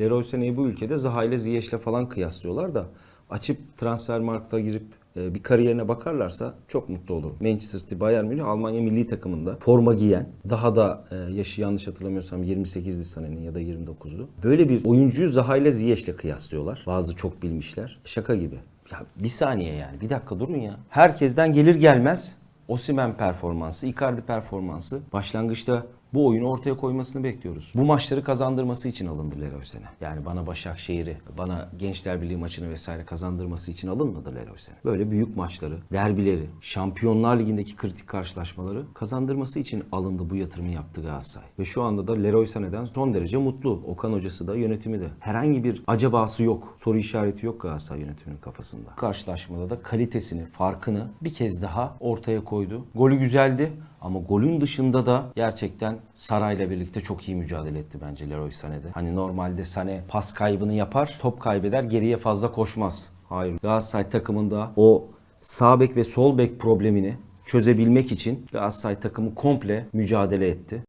Leroy Sané'yi bu ülkede Zaha ile Ziyech'le falan kıyaslıyorlar da açıp transfer markta girip e, bir kariyerine bakarlarsa çok mutlu olurum. Manchester City, Bayern Münih, Almanya milli takımında forma giyen, daha da e, yaşı yanlış hatırlamıyorsam 28'di Sané'nin ya da 29'du. Böyle bir oyuncuyu Zaha ile Ziyech'le kıyaslıyorlar. Bazı çok bilmişler. Şaka gibi. Ya bir saniye yani. Bir dakika durun ya. Herkesten gelir gelmez Osimhen performansı, Icardi performansı başlangıçta bu oyunu ortaya koymasını bekliyoruz. Bu maçları kazandırması için alındı Leroy Sané. Yani bana Başakşehir'i, bana Gençler Birliği maçını vesaire kazandırması için alınmadı Leroy Sané. Böyle büyük maçları, derbileri, Şampiyonlar Ligi'ndeki kritik karşılaşmaları kazandırması için alındı bu yatırımı yaptı Galatasaray. Ve şu anda da Leroy Sané'den son derece mutlu. Okan hocası da yönetimi de. Herhangi bir acabası yok. Soru işareti yok Galatasaray yönetiminin kafasında. Karşılaşmada da kalitesini, farkını bir kez daha ortaya koydu. Golü güzeldi ama golün dışında da gerçekten Saray'la birlikte çok iyi mücadele etti bence Leroy Sané'de. Hani normalde Sané pas kaybını yapar, top kaybeder, geriye fazla koşmaz. Hayır. Galatasaray takımında o sağ bek ve sol bek problemini çözebilmek için Galatasaray takımı komple mücadele etti.